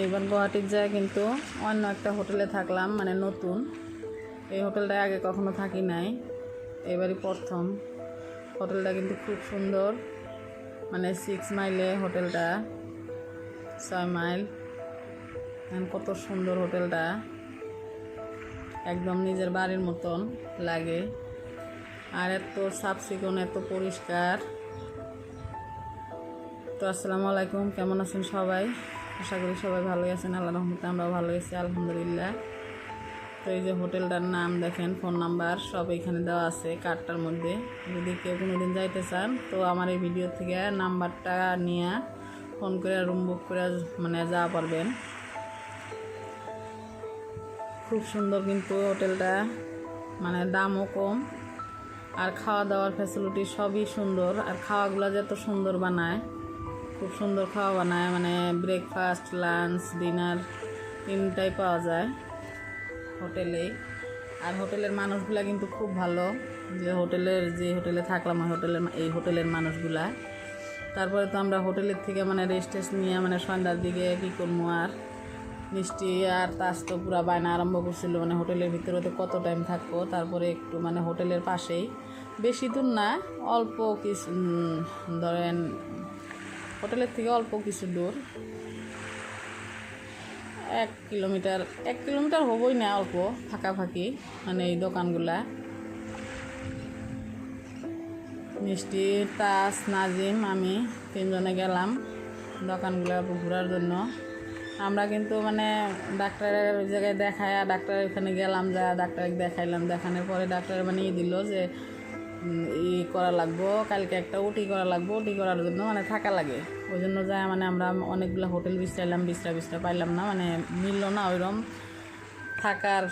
এইবার গুয়াহাটির যায় কিন্তু অন্য একটা হোটেলে থাকলাম মানে নতুন। এই হোটেলটায় আগে কখনো থাকি নাই, এবারই প্রথম। হোটেলটা কিন্তু খুব সুন্দর মানে সিক্স মাইলে হোটেলটা, ছয় মাইল কত সুন্দর হোটেলটা। একদম নিজের বাড়ির মতন লাগে। আর এত সাফ চিকন এত পরিষ্কার। তো আসসালামু আলাইকুম, কেমন আছেন সবাই? আশা করি সবাই ভালোই আছেন আল্লাহ রহমতে আমরাও ভালো আছি, আলহামদুলিল্লাহ। তো এই যে হোটেলটার নাম দেখেন, ফোন নাম্বার সব এখানে দেওয়া আছে কার্ডটার মধ্যে। যদি কেউ কোনোদিন যাইতে চান, তো আমার এই ভিডিও থেকে নাম্বারটা নিয়ে ফোন করে রুম বুক করে মানে যাওয়া পারবেন। খুব সুন্দর কিন্তু হোটেলটা মানে দামও কম। আর খাওয়া দাওয়ার ফ্যাসিলিটি সবই সুন্দর, আর খাওয়াগুলো যত সুন্দর বানায়। খুব সুন্দর খাওয়া বানায় মানে ব্রেকফাস্ট লাঞ্চ ডিনার তিনটাই পাওয়া যায় হোটেলে। আর হোটেলের মানুষগুলা কিন্তু খুব ভালো, যে হোটেলের, যে হোটেলে থাকলাম ওই হোটেলের এই হোটেলের মানুষগুলা। তারপরে তো আমরা হোটেলের থেকে মানে রেস্ট টেস্ট নিয়ে মানে সন্ধ্যার দিকে কী করব আর? মিষ্টি আর তাস তো পুরা বায়না আরম্ভ করছিল মানে হোটেলের ভিতরে তো কত টাইম থাকব? তারপরে একটু মানে হোটেলের পাশেই। বেশি দূর না, অল্প কিছু ধরেন হোটেলের থেকে অল্প কিছু দূর। এক কিলোমিটার এক কিলোমিটার হবই না অল্প ফাঁকাফাঁকি মানে এই দোকানগুলা। মিষ্টি, তাস, নাজিম, আমি তিনজনে গেলাম দোকানগুলো ঘোরার জন্য। আমরা কিন্তু মানে ডাক্তারের জায়গায় দেখায় ডাক্তারের ওখানে গেলাম, যা ডাক্তারকে দেখাইলাম, দেখানোর পরে ডাক্তার মানে ই দিল যে ই করা লাগবো, কালকে একটা ওটি করা লাগবো, ওটি করার জন্য মানে থাকা লাগে। ওই জন্য যায় মানে আমরা অনেকগুলো হোটেল বিশ্রাইলাম, বিশ্রা বিশ্রা পাইলাম না মানে মিললো না ওইরকম থাকার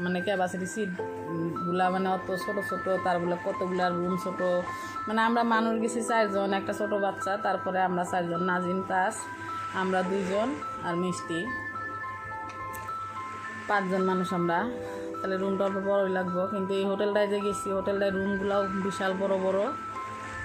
মানে ক্যাপাসিটি সিটগুলা মানে অত ছোট ছোট তারগুলো কতগুলা রুম ছোট। মানে আমরা মানুষ গেছি চারজন, একটা ছোট বাচ্চা, তারপরে আমরা চারজন, নাজিম, তাস, আমরা দুইজন আর মিষ্টি। পাঁচজন মানুষ আমরা। তাহলে রুমটা অল্প বড়ই লাগবো। কিন্তু এই হোটেলটায় যে গেছি হোটেলটায় রুমগুলাও বিশাল বড় বড়।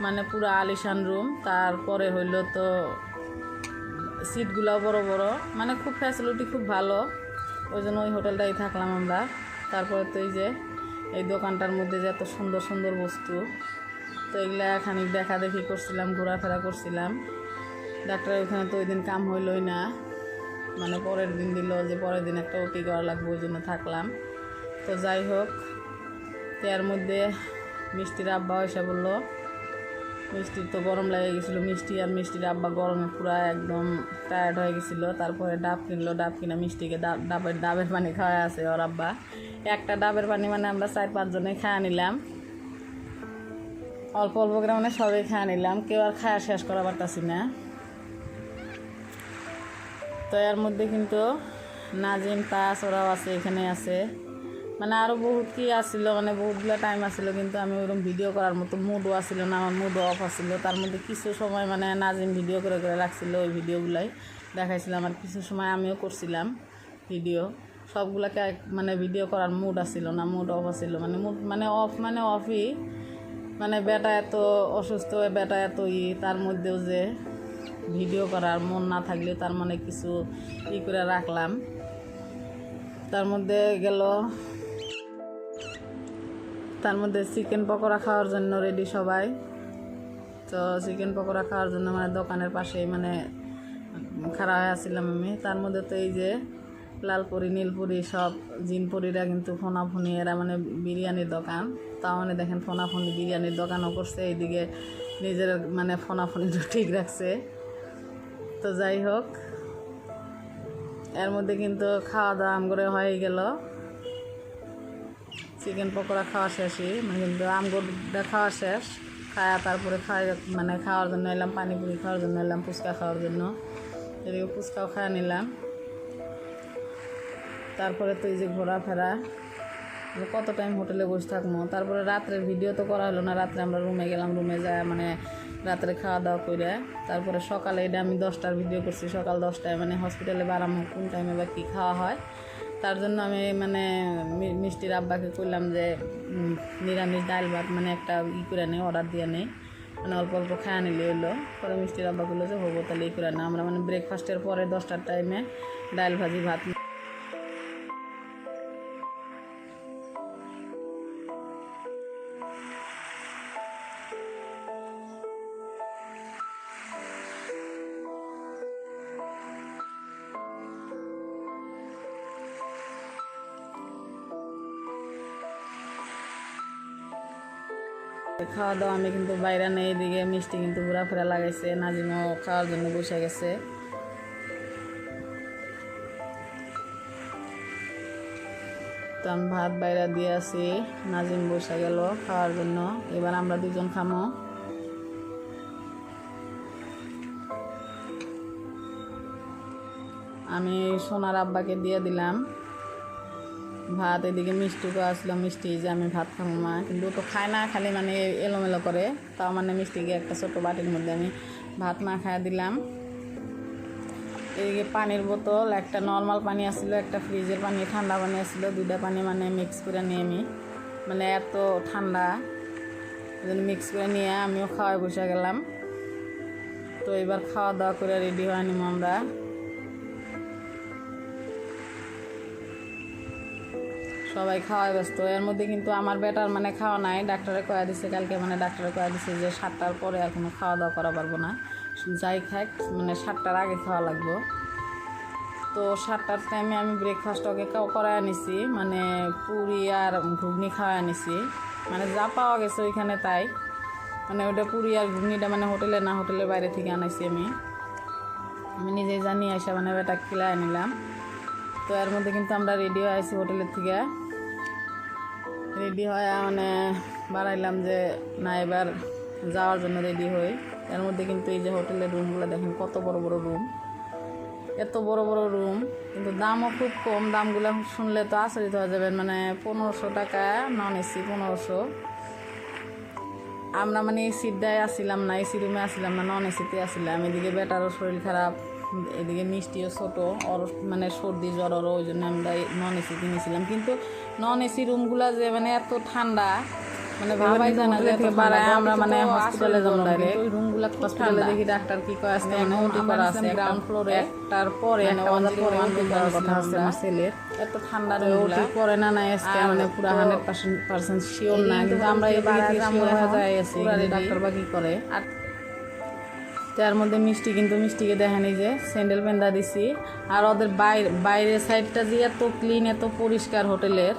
মানে পুরো আলিশান রুম তারপরে হইল তো সিটগুলাও বড় বড়। মানে খুব ফ্যাসিলিটি খুব ভালো। ওই জন্য ওই হোটেলটাই থাকলাম আমরা। তারপরে তো এই যে, এই দোকানটার মধ্যে যে এত সুন্দর সুন্দর বস্তু, তো এগুলা খানিক দেখা দেখি করছিলাম, ঘোরাফেরা করছিলাম। ডাক্তারের ওখানে তো ওই দিন কাম হইলই না। মানে পরের দিন দিল যে পরের দিন একটা ওটি করা লাগবে, ওই জন্য থাকলাম। তো যাই হোক তো এর মধ্যে মিষ্টির আব্বা এসে বলল মিষ্টির তো গরম লেগে গেছিল, মিষ্টি আর মিষ্টির আব্বা গরমে পুরো একদম টায়ার্ড হয়ে গেছিল। তারপরে ডাব কিনলো, ডাব কিনে মিষ্টিকে ডাব ডাবের ডাবের পানি খাওয়া আছে ওর আব্বা। একটা ডাবের পানি মানে আমরা চার পাঁচজনে খাওয়া নিলাম। অল্প অল্প করে মানে সবাই খাওয়া নিলাম, কেউ আর খাওয়া শেষ করা পারতাছি না। তো এর মধ্যে কিন্তু নাজিম, তাস ওরাও আছে, এখানে আছে। মানে আরও বহুত কি আসছিল মানে বহুতগুলো টাইম আসছিল কিন্তু আমি ওরকম ভিডিও করার মতো মুডও আসছিল না, আমার মুডও অফ আসছিল তার মধ্যে কিছু সময় মানে নাজিম ভিডিও করে করে রাখছিল ওই ভিডিওগুলাই দেখাইছিলাম আর কিছু সময় আমিও করছিলাম ভিডিও সবগুলোকে মানে ভিডিও করার মুড আসছিল না মুড অফ আসছিল মানে মুড মানে অফ মানে অফই মানে বেটা এত অসুস্থ, বেটা এত ই, তার মধ্যেও যে ভিডিও করার মন না থাকলেও তার মানে কিছু ই করে রাখলাম। তার মধ্যে গেল তার মধ্যে চিকেন পকোড়া খাওয়ার জন্য রেডি সবাই। তো চিকেন পকোড়া খাওয়ার জন্য মানে দোকানের পাশেই মানে খাড়া হয়ে আসছিলাম আমি। তার মধ্যে তো এই যে লালপুরি, নীলপুরি সব, জিনপুরিরা কিন্তু ফোনাফুনি, এরা মানে বিরিয়ানির দোকান। তাও মানে দেখেন ফোনাফুনি বিরিয়ানির দোকানও করছে, এইদিকে নিজের মানে ফোনাফুনিটা ঠিক রাখছে। তো যাই হোক, এর মধ্যে কিন্তু খাওয়া দাওয়া করে হয়ে গেল। চিকেন পকোড়া খাওয়া শেষই। মানে কিন্তু আমগুড়টা খাওয়া শেষ। খাওয়া তারপরে খাওয়া মানে খাওয়ার জন্য এলাম, পানিপুরি খাওয়ার জন্য এলাম, ফুচকা খাওয়ার জন্য। এদিকে ফুচকাও খাওয়া নিলাম। তারপরে তো এই যে ঘোরাফেরা কত টাইম হোটেলে বসে থাকব তারপরে রাত্রের ভিডিও তো করা হলো না। রাত্রে আমরা রুমে গেলাম রুমে যায় মানে রাত্রে খাওয়া দাওয়া করে তারপরে সকালে এটা আমি দশটার ভিডিও করছি। সকাল দশটায় মানে হসপিটালে বারাম কোন টাইমে বা কী খাওয়া হয়। তার জন্য আমি মানে মিষ্টির আব্বাকে করলাম যে নিরামিষ ডাল ভাত মানে একটা ই করে নেই অর্ডার দিয়ে নেই মানে অল্প অল্প খায় নিলে হলো পরে মিষ্টির আব্বা করল যে, হব তাহলে ই করে না। আমরা মানে ব্রেকফাস্টের পরে দশটার টাইমে ডাল ভাজি ভাত খাওয়া দাওয়া আমি কিন্তু বাইরে নেই, এদিকে মিষ্টি কিন্তু ঘোরাফেরা লাগাইছে, নাজিমও খাওয়ার জন্য বসে গেছে। তো আমি ভাত বাইরে দিয়ে আসি, নাজিম বসে গেল খাওয়ার জন্য, এবার আমরা দুজন খামো। আমি সোনার আব্বাকে দিয়ে দিলাম। ভাত, এদিকে মিষ্টি মিষ্টিকে আসলো, মিষ্টি যে আমি ভাত খাব মা। কিন্তু তো খায় না, খালি মানে এলোমেলো করে। তাও মানে মিষ্টিকে একটা ছোটো বাটির মধ্যে আমি ভাত না খাইয়ে দিলাম। এদিকে পানির বোতল, একটা নর্মাল পানি আসছিল একটা ফ্রিজের পানি, ঠান্ডা পানি আসছিল দুইটা পানি মানে মিক্স করে নিয়ে আমি। মানে এত ঠান্ডা মিক্স করে নিয়ে আমিও খাওয়াই বসে গেলাম। তো এবার খাওয়া দাওয়া করে রেডি হয়নি আমরা। সবাই খাওয়ায় ব্যস্ত। এর মধ্যে কিন্তু আমার বেটার মানে খাওয়া নাই, ডাক্তারে কয়া দিছে, কালকে মানে ডাক্তারে কয়া দিছে যে সাতটার পরে আর কোনো খাওয়া দাওয়া করা পারব না। যাই খাই মানে সাতটার আগে খাওয়া লাগবো। তো সাতটার টাইমে আমি ব্রেকফাস্ট ওকে করায় নিছি মানে পুরি আর ঘুগনি খাওয়ায় নিছি মানে যা পাওয়া গেছে ওইখানে তাই। মানে ওটা পুরি আর ঘুগনিটা মানে হোটেলে না হোটেলের বাইরে থেকে আনাইছি আমি। আমি নিজেই জানি আসা মানে বেটা খিলায় নিলাম। তো এর মধ্যে কিন্তু আমরা রেডি হয়ে হোটেলের থেকে। রেডি হয়ে মানে বাড়াইলাম যে, না, এবার যাওয়ার জন্য রেডি হই। এর মধ্যে কিন্তু এই যে হোটেলের রুমগুলো দেখেন, কত বড় বড় রুম। এত বড় বড় রুম, কিন্তু দামও খুব কম। দামগুলো শুনলে তো আচরিত হয়ে যাবেন মানে পনেরোশো টাকা নন এসি পনেরোশো। আমরা মানে এই সিটটায় আসছিলাম না এসি রুমে আসছিলাম না নন এসিতে আসছিলাম এদিকে বেটারও শরীর খারাপ। এদিকে মিষ্টিও ছোটো ওর মানে সর্দি জ্বর ওরও ওই জন্য আমরা নন এসি কিনেছিলাম। কিন্তু নন এসি রুমগুলো যে মানে এত ঠান্ডা মানে ভাবাই জানা যে থেকে বাড়ায় আমরা মানে হসপিটালে যাব ডাইরেক্ট ওই রুমগুলো হসপিটালে দেখি ডাক্তার কি কয় আজকে মানে ওটি করা আছে গ্রাউন্ড ফ্লোরে একটার পরে ওয়ান কথা আছে আমার। ছেলের। এত ঠান্ডা ওটি করে না না আজকে মানে পুরো হান্ড্রেড পার্সেন্ট পার্সেন্ট শিওর না কিন্তু আমরা এই বাড়ায় হয়ে যায় আছি ডাক্তার বা কি করে? আর তার মধ্যে মিষ্টি কিন্তু মিষ্টিকে দেখানি যে স্যান্ডেল পেন্দা দিছি। আর ওদের বাইরে, বাইরের সাইডটা যে এত ক্লিন এত পরিষ্কার হোটেলের,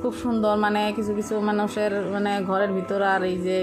খুব সুন্দর মানে কিছু কিছু মানুষের মানে ঘরের ভিতর আর এই যে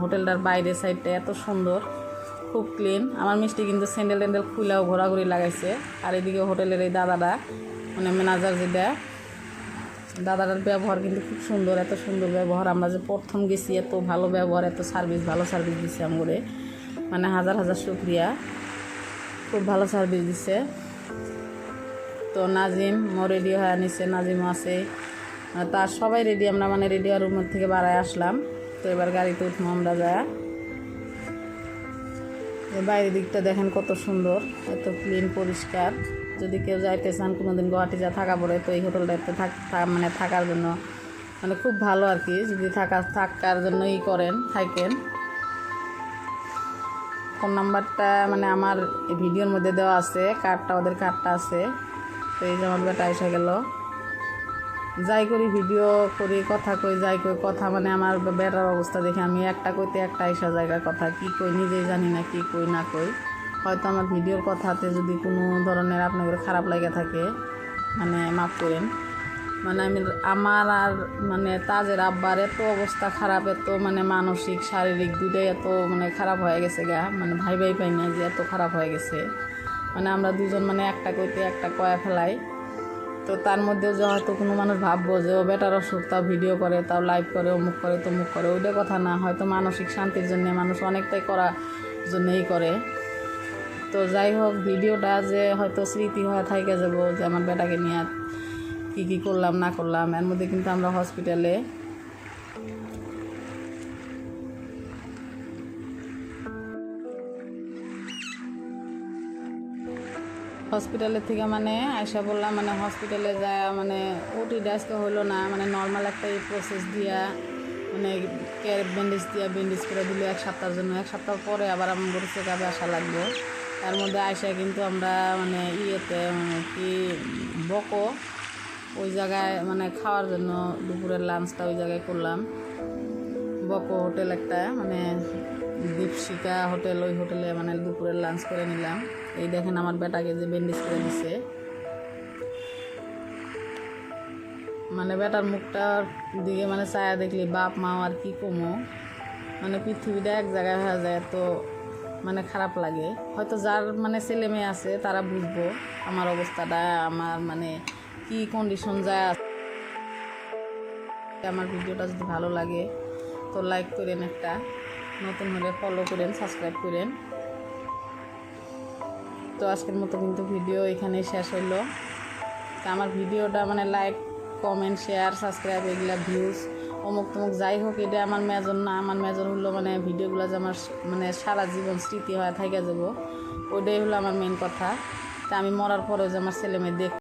হোটেলটার বাইরের সাইডটা এত সুন্দর, খুব ক্লিন আমার মিষ্টি কিন্তু স্যান্ডেল ট্যান্ডেল খুলেও ঘোরাঘুরি লাগাইছে। আর এদিকে হোটেলের এই দাদাটা মানে ম্যানেজার যেটা দাদাটার ব্যবহার কিন্তু খুব সুন্দর, এত সুন্দর ব্যবহার। আমরা যে প্রথম গেছি, এত ভালো ব্যবহার, এত সার্ভিস ভালো সার্ভিস দিচ্ছে আমগরে। মানে হাজার হাজার শুক্রিয়া। খুব ভালো সার্ভিস দিছে। তো নাজিম মো রেডি হয়ে নিছে, নাজিমও আছে। তার সবাই রেডি আমরা মানে রেডি হওয়ার রুমের থেকে বাড়ায় আসলাম। তো এবার গাড়িতে উঠবো আমরা যায় বাইরের দিকটা দেখেন কত সুন্দর, এত ক্লিন পরিষ্কার। যদি কেউ যাইতে চান কোনো দিন গুয়াহাটি যা থাকা পড়ে, তো এই হোটেলটাতে থাক মানে থাকার জন্য মানে খুব ভালো আর কি। যদি থাকা, থাকার জন্য ই করেন, থাকেন। ফোন নাম্বারটা মানে আমার ভিডিওর মধ্যে দেওয়া আছে, কার্ডটা ওদের কার্ডটা আছে। তো এই যে আমার বেটা এসে গেল। যাই করি, ভিডিও করি, কথা কই, যাই কই, কথা মানে আমার বেটার অবস্থা দেখে আমি একটা কইতে একটা এসা জায়গা কথা, কি কই নিজেই জানি না কি কই, না কই। হয়তো আমার ভিডিওর কথাতে যদি কোনো ধরনের আপনাদের খারাপ লাগে থাকে মানে মাফ করেন। মানে আমি আমার আর মানে তাজের আব্বার এত অবস্থা খারাপ, এত মানে মানসিক, শারীরিক দুইটাই এত মানে খারাপ হয়ে গেছে গা। মানে ভাই ভাই পাই না যে এত খারাপ হয়ে গেছে। মানে আমরা দুজন মানে একটা কইতে একটা কয়া ফেলাই। তো তার মধ্যেও যে হয়তো কোনো মানুষ ভাববো যে ও বেটার অসুখ, তাও ভিডিও করে, তাও লাইভ করে, অমুক করে, তমুক করে, ওইটা কথা না। হয়তো মানসিক শান্তির জন্য মানুষ অনেকটাই করার জন্যই করে। তো যাই হোক ভিডিওটা যে হয়তো স্মৃতি হয়ে থাকে যাব যে আমার বেটাকে নিয়ে। কী কি করলাম, না করলাম, এর মধ্যে কিন্তু আমরা হসপিটালে হসপিটালের থেকে মানে আয়সা বললাম মানে হসপিটালে যায় মানে ওটি আজকে হলো না মানে নর্মাল একটা এই প্রসেস দিয়া মানে ক্যারেট ব্যান্ডেজ দিয়ে ব্যান্ডেজ করে দিল এক সপ্তাহের জন্য। এক সপ্তাহ পরে আবার আমার গরু চেক আপে আসা লাগবে তার মধ্যে আয়সা কিন্তু আমরা মানে ইয়েতে কি, বকো ওই জায়গায় মানে খাওয়ার জন্য দুপুরের লাঞ্চটা ওই জায়গায় করলাম। বকো হোটেল একটা মানে দীপশিকা হোটেল ওই হোটেলে মানে দুপুরের লাঞ্চ করে নিলাম। এই দেখেন আমার বেটাকে যে ব্যান্ডেজ করে দিছে। মানে বেটার মুখটার দিকে মানে ছায়া দেখলি বাপ, মা আর কি কমো। মানে পৃথিবীটা এক জায়গায় হয়ে যায় তো মানে খারাপ লাগে। হয়তো যার মানে ছেলে মেয়ে আছে তারা বুঝব আমার অবস্থাটা, আমার মানে কি কন্ডিশন যায়। আমার ভিডিওটা যদি ভালো লাগে, তো লাইক করেন একটা। নতুন হলে ফলো করেন সাবস্ক্রাইব করেন। তো আজকের মতো কিন্তু ভিডিও এখানেই শেষ হইল। তা আমার ভিডিওটা মানে লাইক কমেন্ট শেয়ার সাবস্ক্রাইব এগুলা ভিউজ অমুক তমুক যাই হোক, এটা আমার মেজন না, আমার মেজন হলো মানে ভিডিওগুলো যে আমার মানে সারা জীবন স্মৃতি হয়ে থাকে যাব। ওইটাই হলো আমার মেন কথা। তা আমি মরার পরেও যে আমার ছেলে মেয়ে দেখ